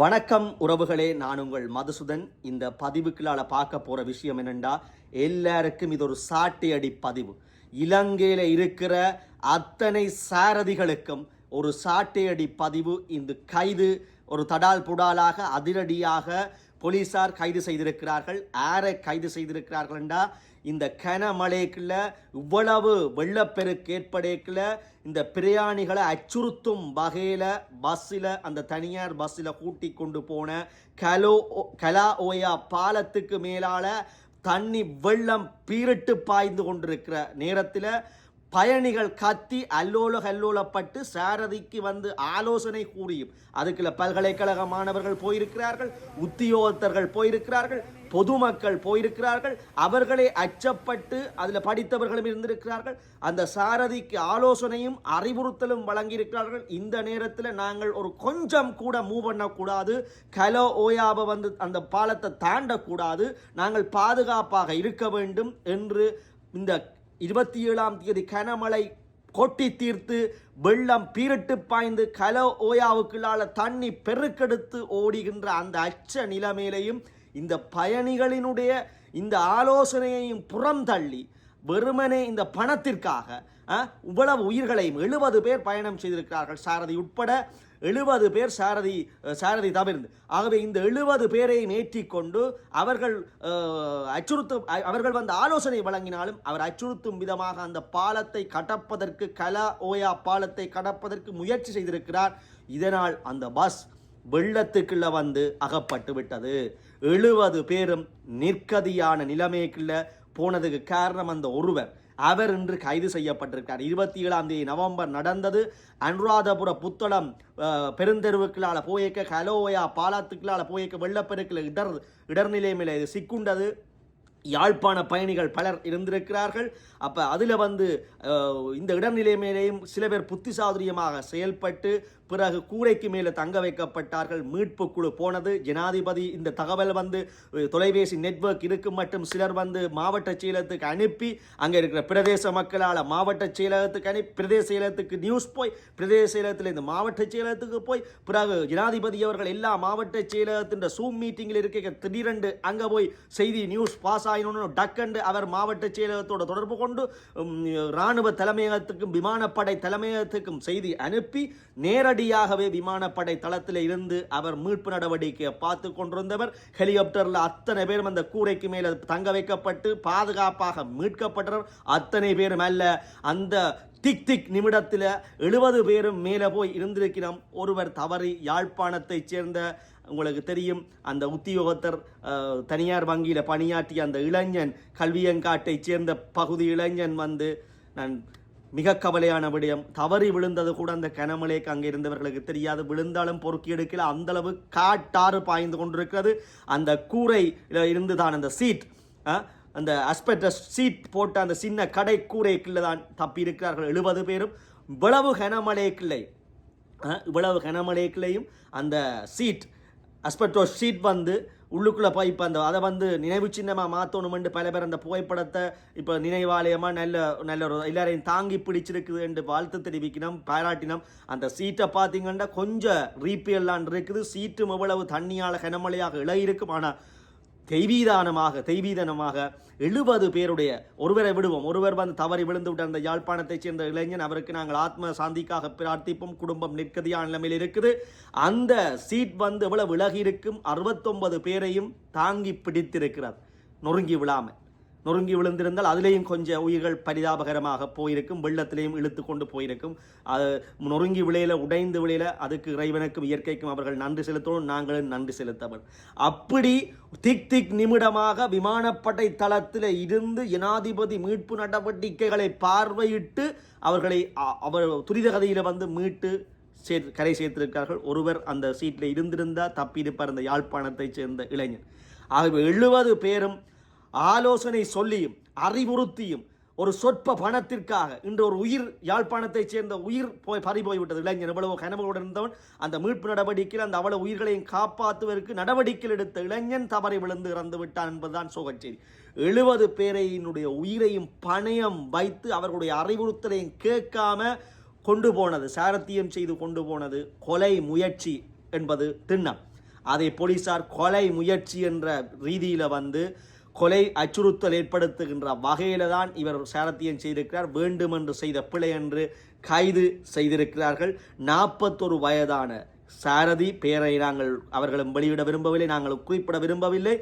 வணக்கம் உறவுகளே நான் உங்கள் மதுசுதன். இந்த பதிவுக்குள்ளால் பார்க்க போகிற விஷயம் என்னண்டா எல்லாருக்கும் இது ஒரு சாட்டையடி பதிவு. இலங்கையில் இருக்கிற அத்தனை சாரதிகளுக்கும் ஒரு சாட்டையடி பதிவு. இந்த கைது ஒரு தடால் புடாலாக அதிரடியாக போலீசார் கைது செய்திருக்கிறார்கள். ஆரை கைது செய்திருக்கிறார்கள் என்றால் இந்த கனமழைக்குள்ள இவ்வளவு வெள்ளப்பெருக்கு ஏற்படக்குள்ள இந்த பிரயாணிகளை அச்சுறுத்தும் வகையில் பஸ்ஸில் அந்த தனியார் பஸ்ஸில் கூட்டி கொண்டு போன கலோ கலா ஓயா பாலத்துக்கு மேலால தண்ணி வெள்ளம் பீரிட்டு பாய்ந்து கொண்டிருக்கிற நேரத்தில் பயணிகள் கத்தி அல்லோல கல்லோலப்பட்டு சாரதிக்கு வந்து ஆலோசனை கூறியும். அதுக்குள்ள பல்கலைக்கழக மாணவர்கள் போயிருக்கிறார்கள் உத்தியோகத்தர்கள் போயிருக்கிறார்கள் பொதுமக்கள் போயிருக்கிறார்கள் அவர்களே அச்சப்பட்டு அதில் படித்தவர்களும் இருந்திருக்கிறார்கள். அந்த சாரதிக்கு ஆலோசனையும் அறிவுறுத்தலும் வழங்கியிருக்கிறார்கள். இந்த நேரத்தில் நாங்கள் ஒரு கொஞ்சம் கூட மூவ் பண்ணக்கூடாது. கலோ ஓயாவை வந்து அந்த பாலத்தை தாண்டக்கூடாது. நாங்கள் பாதுகாப்பாக இருக்க வேண்டும் என்று இந்த இருபத்தி ஏழாம் தேதி கனமழை கொட்டி தீர்த்து வெள்ளம் பீரிட்டு பாய்ந்து கல ஓயாவுக்குள்ளால தண்ணி பெருக்கெடுத்து ஓடுகின்ற அந்த அச்ச நிலைமையிலையும் இந்த பயணிகளினுடைய இந்த ஆலோசனையையும் புறம் தள்ளி வெறுமனே இந்த பணத்திற்காக இவ்வளவு உயிர்களையும் எழுபது பேர் பயணம் செய்திருக்கிறார்கள். சாரதி உட்பட எழுபது பேர் சாரதி சாரதி தவிர்ந்து ஆகவே இந்த எழுபது பேரை நேற்றிக்கொண்டு அவர்கள் அச்சுறுத்தும் அவர்கள் வந்து ஆலோசனை வழங்கினாலும் அவர் அச்சுறுத்தும் விதமாக அந்த பாலத்தை கடப்பதற்கு கலா ஓயா பாலத்தை கடப்பதற்கு முயற்சி செய்திருக்கிறார். இதனால் அந்த பஸ் வெள்ளத்துக்குள்ள வந்து அகப்பட்டு விட்டது. எழுபது பேரும் நிற்கதியான நிலைமைக்குள்ள போனதுக்கு காரணம் அந்த ஒருவர். அவர் இன்று கைது செய்யப்பட்டிருக்கார் இருபத்தி ஏழாம் தேதி நவம்பர் நடந்தது. அனுராதபுர புத்தளம் பெருந்தெருவுக்களால் பெருந்தெருவுக்குள்ளால போயக்க கலோயா பாலாத்துக்களால் போயக்க வெள்ளப்பெருக்கில் இடர் இடர்நிலைமையில் இது சிக்குண்டது. யாழ்ப்பாண பயணிகள் பலர் இருந்திருக்கிறார்கள். அப்போ அதில் வந்து இந்த இந்த இடர்நிலைமையிலையும் சில பேர் புத்திசாதுரியமாக செயல்பட்டு பிறகு கூரைக்கு மேலே தங்க வைக்கப்பட்டார்கள். மீட்பு குழு போனது. ஜனாதிபதி இந்த தகவல் வந்து தொலைபேசி நெட்வொர்க் இருக்கு மற்றும் சிலர் வந்து மாவட்ட செயலகத்துக்கு அனுப்பி அங்கே இருக்கிற பிரதேச மக்களால் மாவட்ட செயலகத்துக்கு அனுப்பி பிரதேச செயலகத்துக்கு நியூஸ் போய் பிரதேச செயலகத்தில் இந்த மாவட்ட செயலகத்துக்கு போய் பிறகு ஜனாதிபதி அவர்கள் எல்லா மாவட்ட செயலகத்தின் சூம் மீட்டிங்கில் இருக்க திடீரென்று அங்கே போய் செய்தி நியூஸ் பாஸ் ஆகணும்னு டக்கண்டு அவர் மாவட்ட செயலகத்தோட தொடர்பு கொண்டு ராணுவ இராணுவ தலைமையகத்துக்கும் விமானப்படை தலைமையகத்துக்கும் செய்தி அனுப்பி நேரடி உடனடியாகவே விமானப்படை தளத்தில் இருந்து அவர் மீட்பு நடவடிக்கையை பார்த்து கொண்டிருந்தவர். ஹெலிகாப்டரில் அத்தனை பேரும் அந்த கூரைக்கு மேலே தங்க வைக்கப்பட்டு பாதுகாப்பாக மீட்கப்பட்டவர். அத்தனை பேரும் அல்ல அந்த திக் திக் நிமிடத்தில் எழுபது பேரும் மேலே போய் இருந்திருக்கிறோம். ஒருவர் தவறி யாழ்ப்பாணத்தைச் சேர்ந்த உங்களுக்கு தெரியும் அந்த உத்தியோகத்தர் தனியார் வங்கியில் பணியாற்றிய அந்த இளைஞன் கல்வியங்காட்டைச் சேர்ந்த பகுதி இளைஞன் வந்து நான் மிக கவலையான விடயம். தவறி விழுந்தது கூட அந்த கனமலைக்கு அங்கே இருந்தவர்களுக்கு தெரியாது. விழுந்தாலும் பொறுக்கி எடுக்கல. அந்தளவு காட்டாறு பாய்ந்து கொண்டிருக்கிறது. அந்த கூரை இருந்து தான் அந்த சீட். அந்த அஸ்பெட்டஸ் சீட் போட்ட அந்த சின்ன கடை கூரைக்குள்ளே தான் தப்பி இருக்கிறார்கள் எழுபது பேரும். இவ்வளவு கனமழைக்குள்ளே இவ்வளவு கனமழைக்குள்ளேயும் அந்த சீட் அஸ்பெட்டோ சீட் வந்து உள்ளுக்குள்ளே போய் இப்போ அந்த அதை வந்து நினைவு சின்னமாக மாற்றணுமெண்டு பல பேர் அந்த புகைப்படத்தை இப்போ நினைவாலயமாக நல்ல நல்ல ஒரு எல்லாரையும் தாங்கி பிடிச்சிருக்குது என்று வாழ்த்து தெரிவிக்கணும் பாராட்டினோம். அந்த சீட்டை பார்த்தீங்கன்னா கொஞ்சம் ரீப்பேர்லான் இருக்குது. சீட்டும் எவ்வளவு தண்ணியால் கனமழையாக இழகிருக்கும் ஆனால் தெய்வீதானமாக தெய்வீதனமாக எழுபது பேருடைய ஒருவரை விடுவோம். ஒருவர் வந்து தவறி விழுந்து விட்ட அந்த யாழ்ப்பாணத்தைச் சேர்ந்த இளைஞன் அவருக்கு நாங்கள் ஆத்ம சாந்திக்காக பிரார்த்திப்போம். குடும்பம் நிற்கதியான நிலைமையில் இருக்குது. அந்த சீட் வந்து எவ்வளவு விலகி இருக்கும்? அறுபத்தொன்பது பேரையும் தாங்கி பிடித்திருக்கிறார். நொறுங்கி விழாமல் நொறுங்கி விழுந்திருந்தால் அதுலேயும் கொஞ்சம் உயிர்கள் பரிதாபகரமாக போயிருக்கும் வெள்ளத்திலையும் இழுத்து கொண்டு போயிருக்கும். அது நொறுங்கி விளையில உடைந்து விளையில அதுக்கு இறைவனுக்கும் இயற்கைக்கும் அவர்கள் நன்றி செலுத்தணும் நாங்களும் நன்றி செலுத்தவன் அப்படி திக் திக் நிமிடமாக விமானப்படை தளத்தில் இருந்து ஜனாதிபதி மீட்பு நடவடிக்கைகளை பார்வையிட்டு அவர்களை அவர் துரித கதையில் வந்து மீட்டு சே கரை சேர்த்திருக்கிறார்கள். ஒருவர் அந்த சீட்டில் இருந்திருந்தால் தப்பியிருப்பார் அந்த யாழ்ப்பாணத்தைச் சேர்ந்த இளைஞர் ஆகவே எழுபது பேரும் ஆலோசனை சொல்லியும் அறிவுறுத்தியும் ஒரு சொற்ப பணத்திற்காக. இன்று ஒரு உயிர் யாழ்ப்பாணத்தைச் சேர்ந்த உயிர் போய் பறி போய்விட்டது இளைஞர் எவ்வளவு கனவுகளுடன் இருந்தவன் அந்த மீட்பு நடவடிக்கையில் அந்த அவ்வளவு உயிர்களையும் காப்பாற்றுவதற்கு நடவடிக்கைகள் எடுத்த இளைஞன் தவறி விழுந்து இறந்து விட்டான் என்பதுதான் சோகச்செய்தி எழுபது பேரையினுடைய உயிரையும் பணயம் வைத்து அவர்களுடைய அறிவுறுத்தலையும் கேட்காம கொண்டு போனது. சாரத்தியம் செய்து கொண்டு போனது கொலை முயற்சி என்பது திண்ணம். அதை போலீசார் கொலை முயற்சி என்ற ரீதியில் வந்து கொலை அச்சுறுத்தல் ஏற்படுத்துகின்ற வகையில தான் இவர் சாரத்தியம் செய்திருக்கிறார். வேண்டுமென்று செய்த பிழை என்று கைது செய்திருக்கிறார்கள். நாற்பத்தொரு வயதான சாரதி பெயரை நாங்கள் அவர்களும் வெளியிட விரும்பவில்லை நாங்கள் குறிப்பிட விரும்பவில்லை.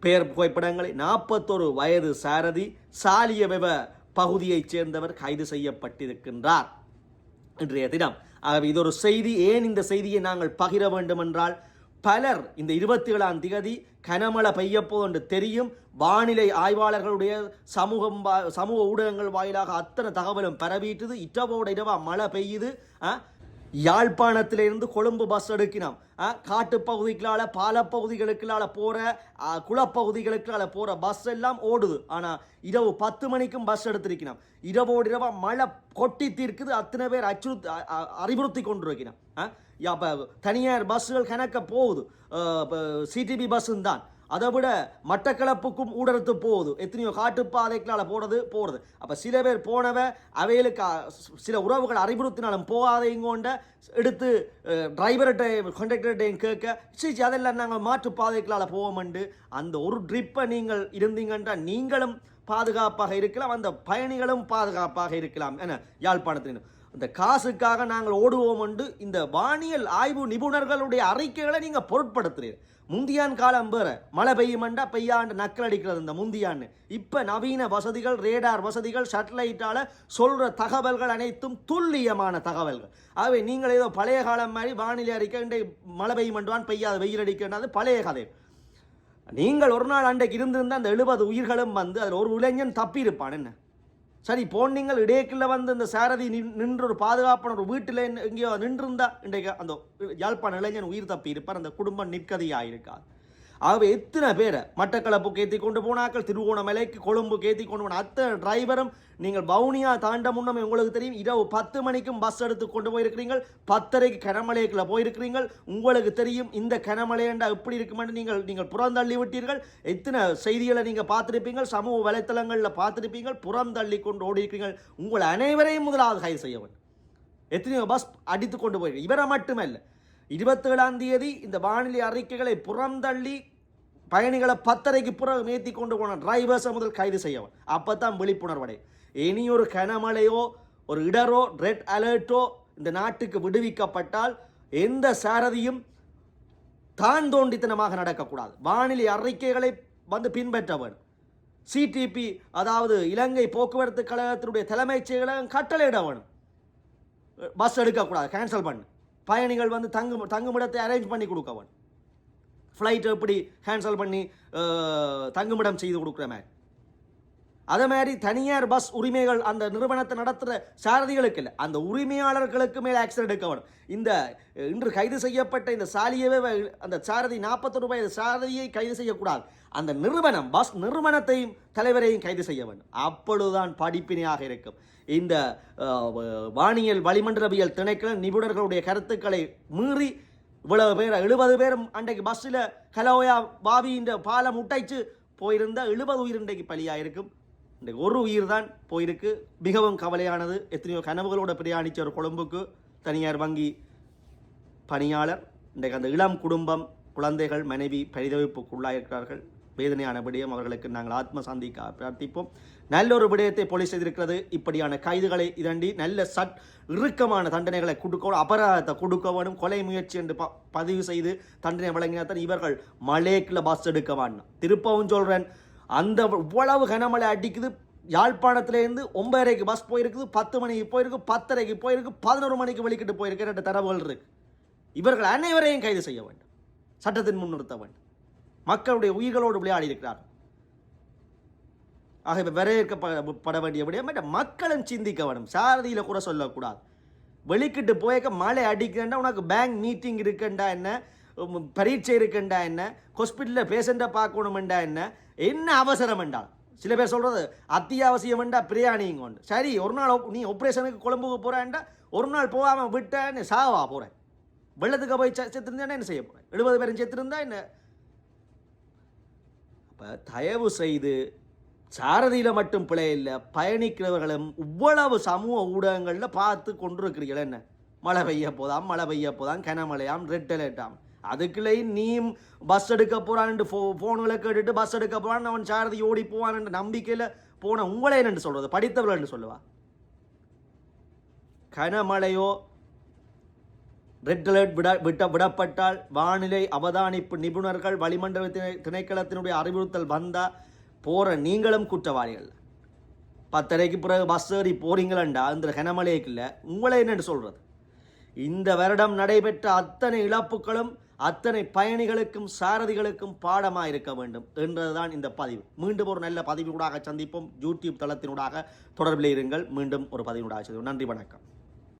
பெயர் புகைப்படங்களை நாற்பத்தொரு வயது சாரதி சாலியவெவ பகுதியைச் சேர்ந்தவர் கைது செய்யப்பட்டிருக்கின்றார். இன்றைய தினம். ஆகவே இது ஒரு செய்தி. ஏன் இந்த செய்தியை நாங்கள் பகிர வேண்டும் என்றால் பலர் இந்த இருபத்தி ஏழாம் திகதி கனமழை பெய்யப்போ என்று தெரியும். வானிலை ஆய்வாளர்களுடைய சமூகம் வா- சமூக ஊடகங்கள் வாயிலாக அத்தனை தகவலும் பரவிட்டுது இரவோட இரவா மழை பெய்யுது. ஆ? யாழ்ப்பாணத்திலிருந்து கொழும்பு பஸ் எடுக்கணும் காட்டுப்பகுதிகளால் பாலப்பகுதிகளுக்குள்ளால போகிற குளப்பகுதிகளுக்குள்ளால போகிற பஸ் எல்லாம் ஓடுது. ஆனால் இரவு பத்து மணிக்கும் பஸ் எடுத்திருக்கணும் இரவோடு இரவா மழை கொட்டி தீர்க்குது. அத்தனை பேர் அச்சுறுத்தி அறிவுறுத்தி கொண்டிருக்கிறோம். தனியார் பஸ்ஸுகள் கணக்க போகுது. சிடிபி பஸ்ஸும் தான் அதை விட மட்டக்களப்புக்கும் ஊடறுத்து போகுது. எத்தனையோ காட்டுப்பாதைகளால் போகிறது போகிறது அப்போ சில பேர் போனவ அவைகளுக்கு சில உறவுகள் அறிவுறுத்தினாலும் போகாதையும் கொண்ட எடுத்து டிரைவர்கிட்டையும் கண்டக்டர்கிட்டையும் கேட்க சீச்சி அதெல்லாம் நாங்கள் மாற்று பாதைகளால் போவோம்ண்டு. அந்த ஒரு ட்ரிப்பை நீங்கள் இருந்தீங்கன்றா நீங்களும் பாதுகாப்பாக இருக்கலாம். அந்த பயணிகளும் பாதுகாப்பாக இருக்கலாம் என யாழ்ப்பாணத்தில் இந்த காசுக்காக நாங்கள் ஓடுவோம் என்று இந்த வானியல் ஆய்வு நிபுணர்களுடைய அறிக்கைகளை நீங்கள் பொருட்படுத்துறீங்க முந்தியான் காலம் வேறு. மழை பெய்யுமெண்டா பெய்யாண்டு நக்கல் அடிக்கிறது இந்த முந்தியான்னு. இப்போ நவீன வசதிகள் ரேடார் வசதிகள் சட்டலைட்டால் சொல்கிற தகவல்கள் அனைத்தும் துல்லியமான தகவல்கள். ஆகவே நீங்கள் ஏதோ பழைய காலம் மாதிரி வானிலை அறிக்கை இன்றைக்கு மழை பெய்யுமென்றான் பெய்யாத வெயில் அடிக்கின்றது பழைய கதை. நீங்கள் ஒரு நாள் அன்றைக்கு இருந்திருந்தால் அந்த எழுபது உயிர்களும் வந்து அதில் ஒரு இளைஞன் தப்பியிருப்பான். என்ன? சரி போன் நீங்கள் இடையக்குள்ள வந்து இந்த சாரதி நின்- நின்று ஒரு பாதுகாப்பான ஒரு வீட்டில் எங்கேயோ நின்றிருந்தா இன்றைக்கு அந்த யாழ்ப்பாண இளைஞன் உயிர் தப்பி இருப்பார் அந்த குடும்பம் நிற்கதையாக இருக்காது ஆகவே எத்தனை பேரை மட்டக்களப்புக்கு ஏற்றி கொண்டு போனாக்கள் திருவோணமலைக்கு கொழும்புக்கு ஏற்றி கொண்டு போன அத்தனை டிரைவரும் நீங்கள் வவுனியா தாண்ட முன்னமே உங்களுக்கு தெரியும் இரவு பத்து மணிக்கும் பஸ் எடுத்து கொண்டு போயிருக்கிறீங்கள் பத்தரைக்கு கனமலைக்குள்ள போயிருக்கிறீங்கள் உங்களுக்கு தெரியும் இந்த கனமலையண்டா எப்படி இருக்குமென்று நீங்கள் நீங்கள் புறந்தள்ளி விட்டீர்கள். எத்தனை செய்திகளை நீங்கள் பார்த்துருப்பீங்கள்? சமூக வலைத்தளங்களில் பார்த்துருப்பீங்கள் புறந்தள்ளி கொண்டு ஓடி இருக்கிறீர்கள் உங்கள் அனைவரையும் முதலாவது கைது செய்யவன். எத்தனையோ பஸ் அடித்து கொண்டு போயிருக்கு இவரை மட்டுமல்ல இருபத்தேழாம் தேதி இந்த வானிலை அறிக்கைகளை புறந்தள்ளி பயணிகளை பத்தரைக்கு புறம் ஏற்றி கொண்டு போன டிரைவர்ஸை முதல் கைது செய்யவன் அப்போ தான் விழிப்புணர்வடை. இனி ஒரு கனமழையோ ஒரு இடரோ ரெட் அலர்ட்டோ இந்த நாட்டுக்கு விடுவிக்கப்பட்டால் எந்த சாரதியும் தான் தோண்டித்தனமாக நடக்கக்கூடாது. வானிலை அறிக்கைகளை வந்து பின்பற்ற வேண்டும் சிடிபி அதாவது இலங்கை போக்குவரத்து கழகத்தினுடைய தலைமைச் செயலகம் கட்டளையிட வேணும் பஸ் எடுக்கக்கூடாது கேன்சல் பண்ணு. பயணிகள் வந்து தங்கும் தங்குமிடத்தை அரேஞ்ச் பண்ணி கொடுக்க வேணும் ஃப்ளைட் எப்படி கேன்சல் பண்ணி தங்குமிடம் செய்து கொடுக்குற மாதிரி அதே மாதிரி தனியார் பஸ் உரிமைகள் அந்த நிறுவனத்தை நடத்துகிற சாரதிகளுக்கு இல்லை அந்த உரிமையாளர்களுக்கு மேலே ஆக்ஷன் எடுக்க வேணும். இந்த இன்று கைது செய்யப்பட்ட இந்த சாலியவே அந்த சாரதி நாற்பத்தொரு ரூபாய் சாரதியை கைது செய்யக்கூடாது. அந்த நிறுவனம் பஸ் நிறுவனத்தையும் தலைவரையும் கைது செய்ய வேண்டும். அப்பொழுதுதான் படிப்பினையாக இருக்கும். இந்த வானியல் வளிமண்டலவியல் திணைக்கள நிபுணர்களுடைய கருத்துக்களை மீறி இவ்வளவு பேர் எழுபது பேரும் அன்றைக்கு பஸ்ஸில் கலோயா பாவின்ற பாலம் முட்டைச்சு போயிருந்த எழுபது உயிர் இன்றைக்கு பலியாயிருக்கும். இன்றைக்கு ஒரு உயிர் தான் போயிருக்கு. மிகவும் கவலையானது. எத்தனையோ கனவுகளோட பிரயாணிச்ச ஒரு கொழும்புக்கு தனியார் வங்கி பணியாளர். இன்றைக்கு அந்த இளம் குடும்பம் குழந்தைகள் மனைவி பரிதவிப்புக்குள்ளாயிருக்கிறார்கள். வேதனையான விடயம் அவர்களுக்கு நாங்கள் ஆத்ம சாந்திக்க பிரார்த்திப்போம். நல்ல ஒரு விடயத்தை போலீஸ் செய்திருக்கிறது. இப்படியான கைதுகளை இரண்டி நல்ல சட் இறுக்கமான தண்டனைகளை கொடுக்க அபராதத்தை கொடுக்க வேணும். கொலை முயற்சி என்று ப- பதிவு செய்து தண்டனை வழங்கினாத்தான் இவர்கள் மலேக்கில் பஸ் எடுக்க வேண்டாம் திருப்பவும் சொல்கிறேன் அந்த இவ்வளவு கனமழை அடிக்குது. யாழ்ப்பாணத்திலேருந்து ஒன்பதரைக்கு பஸ் போயிருக்குது. பத்து மணிக்கு போயிருக்கு பத்தரைக்கு போயிருக்கு பதினோரு மணிக்கு வெளிக்கிட்டு போயிருக்கு ரெண்டு தரவுகள் இருக்கு. இவர்கள் அனைவரையும் கைது செய்ய வேண்டும். சட்டத்தின் முன் நிறுத்த வேண்டும். மக்களுடைய உயிர்களோடு விளையாடி இருக்கிறார் ஆகவே வரவேற்கப்பட வேண்டிய விடயம் மக்களும் சிந்திக்க வேண்டும். சாரதியில் கூட சொல்லக்கூடாது. வெளிக்கிட்டு போயக்க மழை அடிக்கண்டா உனக்கு பேங்க் மீட்டிங் இருக்குண்டா என்ன? பரீட்சை இருக்குண்டா என்ன? ஹாஸ்பிட்டலில் பேஷண்ட்டை பார்க்கணுமெண்டா என்ன? என்ன அவசரம் என்றால்? சில பேர் சொல்கிறது அத்தியாவசியமெண்டா பிரியாணிங்க உண்டு. சரி ஒரு நாள் நீ ஆப்ரேஷனுக்கு கொழம்புக்கு போகிறேன்டா ஒரு நாள் போகாமல் விட்டேன்னு சாவா போகிறேன் வெள்ளத்துக்கு போய் செத்துருந்தேன்னா என்ன செய்ய போகிறேன் எழுபது பேரும் செத்துருந்தா என்ன? அப்போ தயவு செய்து சாரதியில் மட்டும் பிழை இல்லை பயணிக்கிறவர்களும் இவ்வளவு சமூக ஊடகங்களில் பார்த்து கொண்டிருக்கிறீர்கள். என்ன? மழை பெய்ய போதாம் மழை பெய்ய போதாம் கனமழையாம் ரெட் அலர்ட்டாம் அதுக்குள்ளேயும் நீ பஸ் எடுக்க போறான்னு ஃபோ ஃபோனில் கேட்டுட்டு பஸ் எடுக்க போறான்னு அவன் சாரதி ஓடி போவான்னு நம்பிக்கையில் போன உங்களே என்னென்று சொல்கிறது படித்தவர்கள் சொல்லுவா? கனமழையோ ரெட் அலர்ட் விட விட்ட விடப்பட்டால் வானிலை அவதானிப்பு நிபுணர்கள் வளிமண்டல திணைக்களத்தினுடைய அறிவுறுத்தல் வந்தால் போகிற நீங்களும் குற்றவாளிகள். பத்தரைக்கு பிறகு பஸ் ஏறி போறீங்களா இந்த கனமழைக்கு இல்லை உங்களை என்னன்னு சொல்கிறது இந்த வருடம் நடைபெற்ற அத்தனை இழப்புகளும் அத்தனை பயணிகளுக்கும் சாரதிகளுக்கும் பாடமாக இருக்க வேண்டும் என்றதுதான் இந்த பதிவு. மீண்டும் ஒரு நல்ல பதிவினூடாக சந்திப்போம். யூடியூப் தளத்தினூடாக தொடர்பில் இருங்கள். மீண்டும் ஒரு பதிவினூடாக சந்திப்போம். நன்றி வணக்கம்.